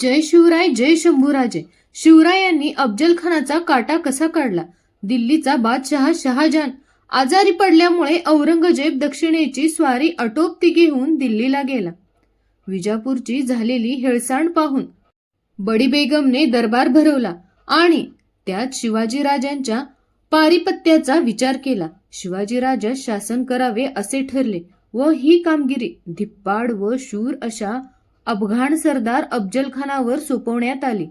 जय शिवराय जय शंभूराजे. शिवरायांनी अफजल खानाचा काटा कसा काढला? दिल्लीचा बादशहा शहाजहान आजारी पडल्यामुळे औरंगजेब दक्षिणेची स्वारी अटोपती घेऊन दिल्लीला गेला. विजापूरची झालेली हेळसांड पाहून बडी बेगमने दरबार भरवला आणि त्यात शिवाजीराजांच्या पारिपत्याचा विचार केला. शिवाजीराजा शासन करावे असे ठरले व ही कामगिरी धिप्पाड व शूर अशा अफगाण सरदार अफजलखानावर सोपवण्यात आली.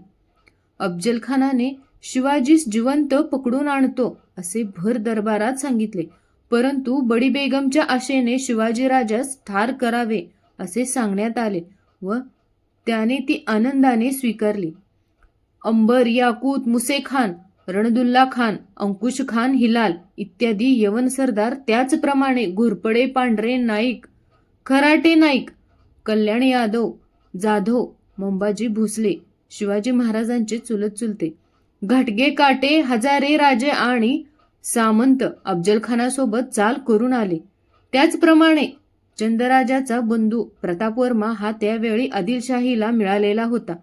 अफजलखानाने शिवाजीस जिवंत पकडून आणतो असे भर दरबारात सांगितले. परंतु बडी बेगमच्या आशेने शिवाजीराजास ठार करावे असे सांगण्यात आले व त्याने ती आनंदाने स्वीकारली. अंबर याकूत मुसे खान रणदुल्ला खान अंकुश खान हिलाल इत्यादी यवन सरदार त्याचप्रमाणे घोरपडे पांढरे नाईक खराटे नाईक कल्याण यादव जाधव मुंबाजी भोसले शिवाजी महाराजांचे चुलत चुलते घाटगे काटे हजारे राजे आणि सामंत अफजलखानासोबत चाल करून आले. त्याचप्रमाणे चंदराजाचा बंधू प्रतापवर्मा हा त्यावेळी आदिलशाहीला मिळालेला होता.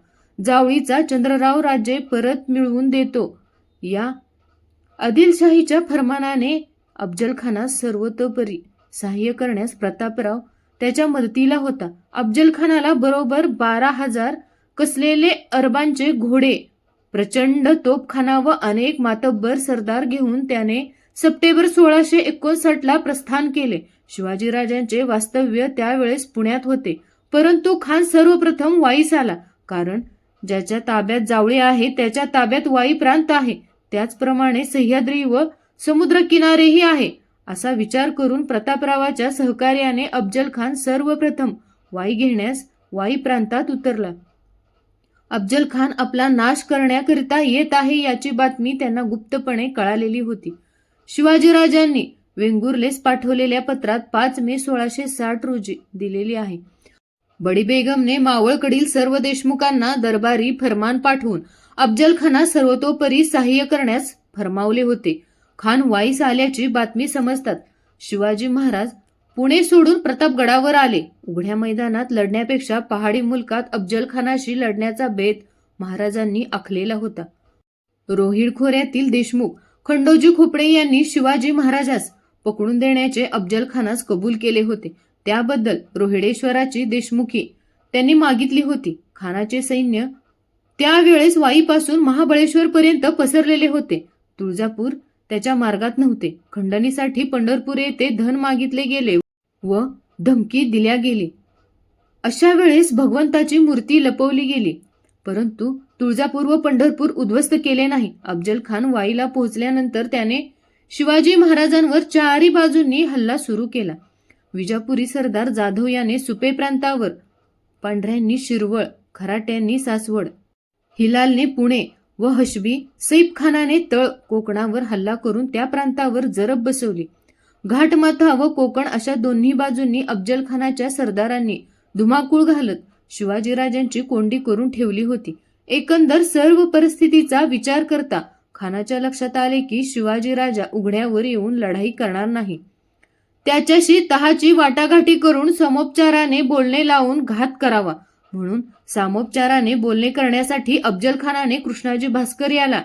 जावळीचा चंद्रराव राजे परत मिळवून देतो. या आदिलशाहीच्या फरमानाने अफजलखानास सर्वतोपरी सहाय्य करण्यास प्रतापराव त्याच्या मदतीला होता. अफजलखानाला बरोबर बारा हजार कसलेले अरबांचे घोडे. प्रचंड तोपखाना व अनेक मातब्बर सरदार घेऊन त्याने सप्टेंबर सोळाशे एकोणसाठला प्रस्थान केले. शिवाजीराजांचे वास्तव्य त्यावेळेस पुण्यात होते. परंतु खान सर्वप्रथम वाईस आला कारण ज्याच्या ताब्यात जावळे आहे त्याच्या ताब्यात वाई प्रांत आहे. त्याचप्रमाणे सह्याद्री व समुद्रकिनारेही आहे. असा विचार करून प्रतापरावाच्या सहकार्याने अफजल खान सर्वप्रथम वाई घेण्यास वाई प्रांतात उतरला. अफजल खान आपला नाश करण्याकरिता येत आहे याची बातमी त्यांना गुप्तपणे कळालेली होती. शिवाजीराजांनी वेंगुर्लेस पाठवलेल्या पत्रात पाच मे सोळाशे साठ रोजी दिलेली आहे. बडी बेगमने मावळकडील सर्व देशमुखांना दरबारी फरमान पाठवून अफजल खाना सर्वतोपरी सहाय्य करण्यास फरमावले होते. खान वाईस आल्याची बातमी समजतात. शिवाजी महाराज पुणे सोडून प्रतापगडावर आले. उघड्या मैदानात लढण्यापेक्षा पहाडी मुलकात अफजल खानाशी लढण्याचा बेत महाराजांनी आखलेला होता. रोहिड खोऱ्यातील देशमुख खंडोजी खोपडे यांनी शिवाजी महाराजास पकडून देण्याचे अफजल खानास कबूल केले होते. त्याबद्दल रोहिडेश्वराची देशमुखी त्यांनी मागितली होती. खानाचे सैन्य त्यावेळेस वाईपासून महाबळेश्वर पर्यंत पसरलेले होते. तुळजापूर त्याच्या मार्गात नव्हते. खंडणीसाठी पंढरपूर येथे धन मागितले गेले व धमकी दिल्या गेली. अशा वेळेस भगवंताची मूर्ती लपवली गेली. परंतु तुळजापूर व पंढरपूर उद्ध्वस्त केले नाही. अफजल खान वाईला पोहोचल्यानंतर त्याने शिवाजी महाराजांवर चारही बाजूंनी हल्ला सुरू केला. विजापुरी सरदार जाधव याने सुपे प्रांतावर पांढऱ्यांनी शिरवळ खराट्यांनी सासवड हिलालने पुणे व हशबी सैफ खानाने तळ कोकणावर हल्ला करून त्या प्रांतावर जरब बसवली. घाटमाथा व कोकण अशा दोन्ही बाजूंनी अफजल खानाच्या सरदारांनी धुमाकूळ घालत शिवाजीराजांची कोंडी करून ठेवली होती. एकंदर सर्व परिस्थितीचा विचार करता खानाच्या लक्षात आले की शिवाजीराजा उघड्यावर येऊन लढाई करणार नाही. त्याच्याशी तहाची वाटाघाटी करून समोपचाराने बोलणे लावून घात करावा. म्हणून सामोपचाराने बोलणे करण्यासाठी अफजल खानाने कृष्णाजी भास्कर याला.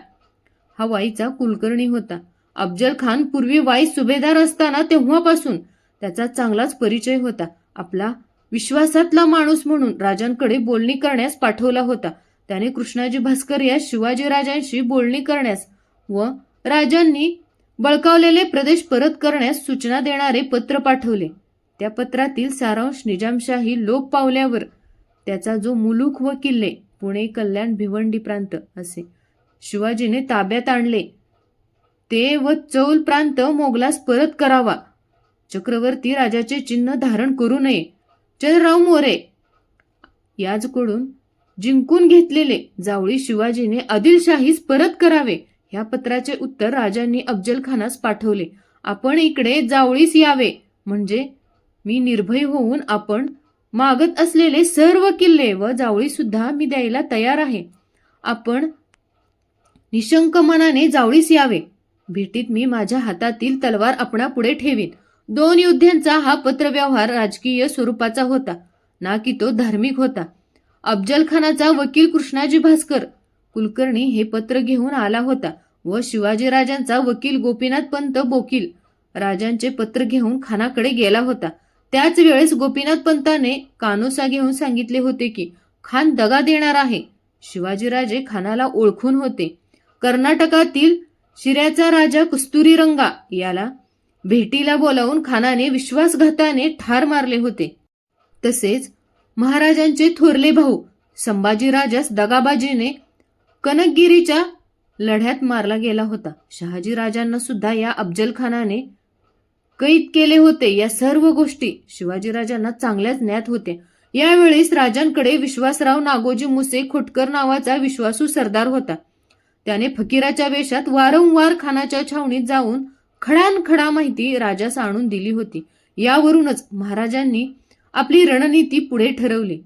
हा वाईचा कुलकर्णी होता. अफजल खान पूर्वी वाई सुभेदार असताना तेव्हापासून त्याचा चांगलाच परिचय होता. आपला विश्वासातला माणूस म्हणून राजांकडे बोलणी करण्यास पाठवला होता. त्याने कृष्णाजी भास्कर या शिवाजीराजांशी बोलणी करण्यास व राजांनी बळकावलेले प्रदेश परत करण्यास सूचना देणारे पत्र पाठवले. त्या पत्रातील सारांश निजामशाही लोप पावल्यावर त्याचा जो मुलूक व किल्ले पुणे कल्याण भिवंडी प्रांत असे. शिवाजीने ताब्यात आणले. ते व चौल प्रांत मोगलास परत करावा. चक्रवर्ती राजाचे चिन्ह धारण करू नये. चंद्रराव मोरे याचकडून जिंकून घेतलेले जावळी शिवाजीने आदिलशाहीस परत करावे. ह्या पत्राचे उत्तर राजांनी अफजल खानास पाठवले. आपण इकडे जावळीस यावे. म्हणजे मी निर्भय होऊन आपण मागत असलेले सर्व किल्ले व जावळी सुद्धा मी द्यायला तयार आहे. आपण निशंक मनाने जावळीस यावे. भेटीत मी माझ्या हातातील तलवार आपणापुढे ठेवीन. दोन युद्धांचा हा पत्रव्यवहार राजकीय स्वरूपाचा होता. ना की तो धार्मिक होता. अफजलखानाचा वकील कृष्णाजी भास्कर. कुलकर्णी हे पत्र घेऊन आला होता व शिवाजीराजांचा वकील गोपीनाथ पंत बोकील. राजांचे पत्र घेऊन खानाकडे गेला होता. त्याच वेळेस गोपीनाथ पंताने कानोसा घेऊन सांगितले होते की खान दगा देणार आहे. शिवाजीराजे खानाला ओळखून होते. कर्नाटकातील शिऱ्याचा राजा कस्तुरी रंगा याला भेटीला बोलावून खानाने विश्वासघाताने ठार मारले होते. तसेच महाराजांचे थोरले भाऊ संभाजीराजास दगाबाजीने कनकगिरीच्या लढ्यात मारला गेला होता. शहाजीराजांना सुद्धा या अफजलखानाने कैद केले होते. या सर्व गोष्टी शिवाजीराजांना चांगल्याच ज्ञात होत्या. यावेळेस राजांकडे विश्वासराव नागोजी मुसे खोटकर नावाचा विश्वासू सरदार होता. त्याने फकीराच्या वेशात वारंवार खानाच्या छावणीत जाऊन खडानखडा माहिती राजास आणून दिली होती. यावरूनच महाराजांनी आपली रणनीती पुढे ठरवली.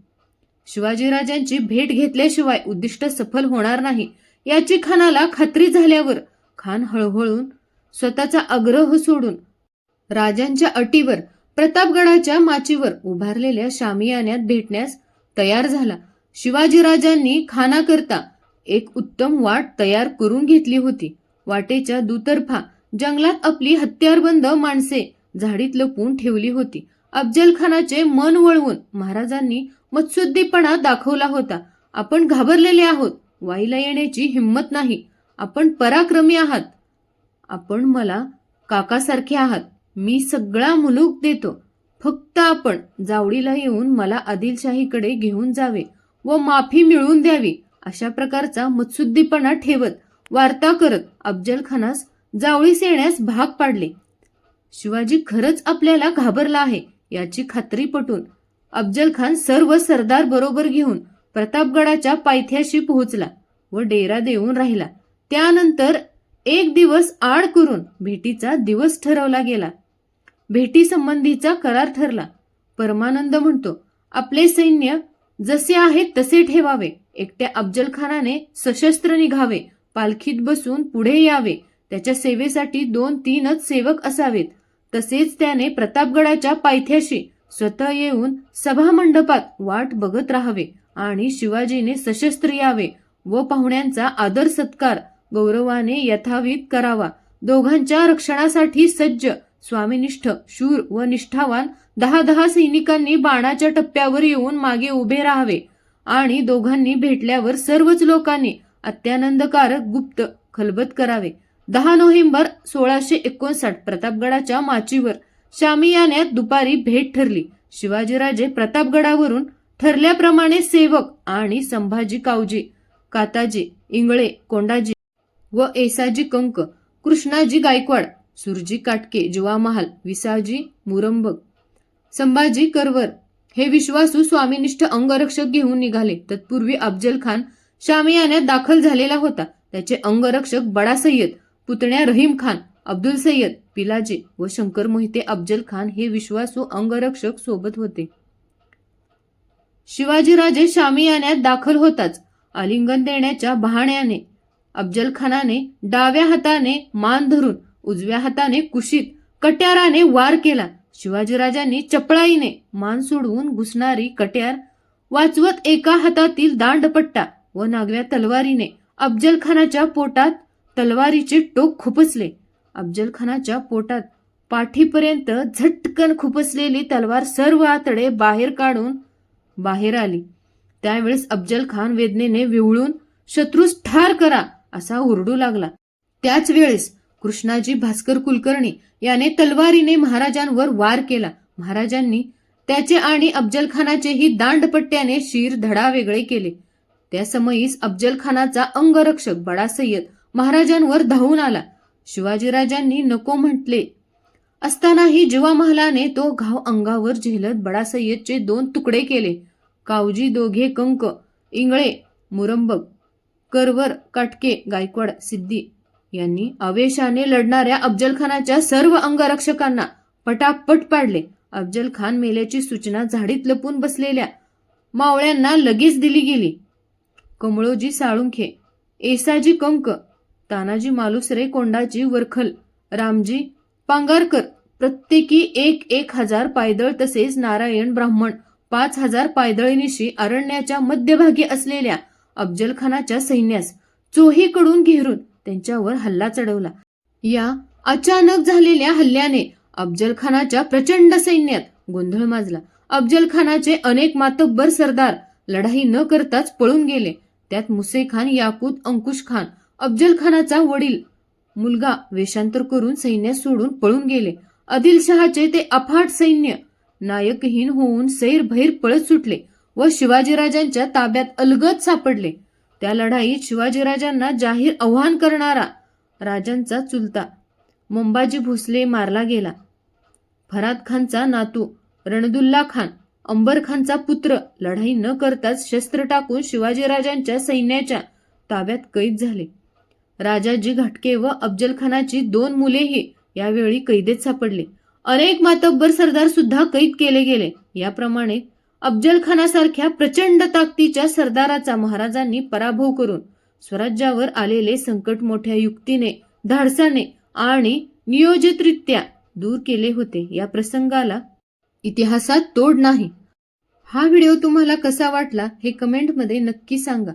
शिवाजीराजांची भेट घेतल्याशिवाय उद्दिष्ट सफल होणार नाही याची खानाला खात्री झाल्यावर खान हळहळून स्वतःचा आग्रह सोडून राजांच्या अटीवर प्रतापगडाच्या माचीवर उभारलेल्या शामियान्यात भेटण्यास तयार झाला. शिवाजीराजांनी खानाकरता एक उत्तम वाट तयार करून घेतली होती. वाटेच्या दुतर्फा जंगलात आपली हत्यारबंद माणसे झाडीत लपून ठेवली होती. अफजल खानाचे मन वळवून महाराजांनी मत्सुद्दीपणा दाखवला होता. आपण घाबरलेले आहोत वाईला येण्याची हिंमत नाही. आपण पराक्रमी आहात. आपण मला काकासारखे आहात. मी सगळा मुलूक देतो. फक्त आपण जावडीला येऊन मला आदिलशाहीकडे घेऊन जावे व माफी मिळवून द्यावी अशा प्रकारचा मत्सुद्धीपणा ठेवत वार्ता करत अफजल खानास जावळीस येण्यास भाग पाडले. शिवाजी खरंच आपल्याला घाबरला आहे याची खात्री पटून अफजल खान सर्व सरदार बरोबर घेऊन प्रतापगडाच्या पायथ्याशी पोहोचला व डेरा देऊन राहिला. त्यानंतर एक दिवस आड करून भेटीचा दिवस ठरवला गेला. भेटीसंबंधीचा करार ठरला. परमानंद म्हणतो आपले सैन्य जसे आहे तसे ठेवावे. एकट्या अफजलखानाने सशस्त्र निघावे. पालखीत बसून पुढे यावे. त्याच्या सेवेसाठी दोन तीनच सेवक असावेत. तसेच त्याने प्रतापगडाच्या पायथ्याशी स्वतः येऊन सभामंडपात वाट बघत राहावे आणि शिवाजीने सशस्त्र यावे व पाहुण्यांचा आदर सत्कार गौरवाने यथावित करावा. दोघांच्या रक्षणासाठी सज्ज स्वामीनिष्ठ शूर व निष्ठावान दहा दहा सैनिकांनी बाणाच्या टप्प्यावर येऊन मागे उभे राहावे आणि दोघांनी भेटल्यावर सर्वच लोकांनी अत्यानंदकारक गुप्त खलबत करावे. दहा नोव्हेंबर सोळाशे एकोणसाठ प्रतापगडाच्या माचीवर शामियान्यात दुपारी भेट ठरली. शिवाजीराजे प्रतापगडावरून ठरल्याप्रमाणे सेवक आणि संभाजी कावजी काताजी इंगळे कोंडाजी व एसाजी कंक कृष्णाजी गायकवाड सुरजी काटके जुवामहाल विसाजी मुरंबक संभाजी करवर हे विश्वासू स्वामीनिष्ठ अंगरक्षक घेऊन निघाले. तत्पूर्वी अफजल खान शामियान्यात दाखल झालेला होता. त्याचे अंगरक्षक बडा सय्यद पुतण्या रहीम खान अब्दुल सय्यद पिलाजी व शंकर मोहिते अफजल खान हे विश्वासू अंगरक्षक सोबत होते. शिवाजीराजे शामियान्यात दाखल होताच. आलिंगन देण्याच्या बहाण्याने अफजल खानाने डाव्या हाताने मान धरून उजव्या हाताने कुशीत कट्याराने वार केला. शिवाजीराजांनी चपळाईने मान सोडवून घुसणारी कट्यार वाचवत एका हातातील दांडपट्टा व नागव्या तलवारीने अफजल खानाच्या पोटात तलवारीचे टोक खुपसले. अफजल खानाच्या पोटात पाठीपर्यंत झटकन खुपसलेली तलवार सर्व आतडे बाहेर काढून बाहेर आली. त्यावेळेस अफजल खान वेदनेने विवळून शत्रूस ठार करा असा ओरडू लागला. त्याच वेळेस कृष्णाजी भास्कर कुलकर्णी याने तलवारीने महाराजांवर वार केला. महाराजांनी त्याचे आणि अफजलखानाचेही दांडपट्ट्याने शिर धडा वेगळे केले. त्या समयीस अफजलखानाचा अंगरक्षक बडा सय्यद महाराजांवर धावून आला. शिवाजीराजांनी नको म्हटले. असतानाही जिवामहालाने तो घाव अंगावर झेलत बडा सय्यदचे दोन तुकडे केले. कावजी दोघे कंक इंगळे मुरंबक करवर काटके गायकवाड सिद्धी यांनी आवेशाने लढणाऱ्या अफजल खानाच्या सर्व अंगरक्षकांना पटापट पाडले. अफजल खान मेल्याची सूचना झाडीत लपून बसलेल्या मावळ्यांना लगेच दिली गेली. कमळोजी साळुंखे एसाजी कंक तानाजी मालुसरे कोंडाजी वरखल रामजी पांगारकर प्रत्येकी एक एक हजार पायदळ तसेच नारायण ब्राह्मण पाच हजार पायदळीनिशी अरण्याच्या मध्यभागी असलेल्या अफजलखानाच्या सैन्यास चोहीकडून घेरून त्यांच्यावर हल्ला चढवला. या अचानक झालेल्या हल्ल्याने अफजल खानाच्या प्रचंड सैन्यात गोंधळ माजला. अफजल खानाचे अनेक मातब्बर सरदार लढाई न करताच पळून गेले. त्यात मुसे खान याकूत अंकुश खान अफजल खानाचा वडील मुलगा वेषांतर करून सैन्य सोडून पळून गेले. आदिलशहाचे ते अफाट सैन्य नायकहीन होऊन सैरभैर पळत सुटले व शिवाजीराजांच्या ताब्यात अलगद सापडले. त्या लढाईत शिवाजीराजांना जाहीर आव्हान करणारा राजांचा चुलता. मुंबाजी भोसले मारला गेला. फराद खानचा नातू रणदुल्ला खान अंबर खानचा पुत्र लढाई न करताच शस्त्र टाकून शिवाजीराजांच्या सैन्याच्या ताब्यात कैद झाले. राजाजी घाटके व अफजल खानाची दोन मुलेही यावेळी कैदेत सापडले. अनेक मातब्बर सरदार सुद्धा कैद केले गेले. याप्रमाणे अफजल खानासारख्या प्रचंड ताकदीच्या सरदाराचा महाराजांनी पराभव करून स्वराज्यावर आलेले संकट मोठ्या युक्तीने धाडसाने आणि नियोजितरित्या दूर केले होते. या प्रसंगाला इतिहासात तोड नाही. हा व्हिडिओ तुम्हाला कसा वाटला हे कमेंटमध्ये नक्की सांगा.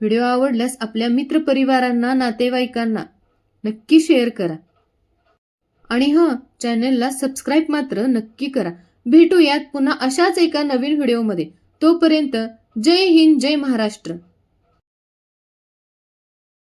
व्हिडिओ आवडल्यास आपल्या मित्रपरिवारांना नातेवाईकांना नक्की शेअर करा. आणि हां चॅनलला सबस्क्राईब मात्र नक्की करा. भेटूयात पुन्हा अशाच एका नवीन व्हिडिओमध्ये. तोपर्यंत जय हिंद जय महाराष्ट्र.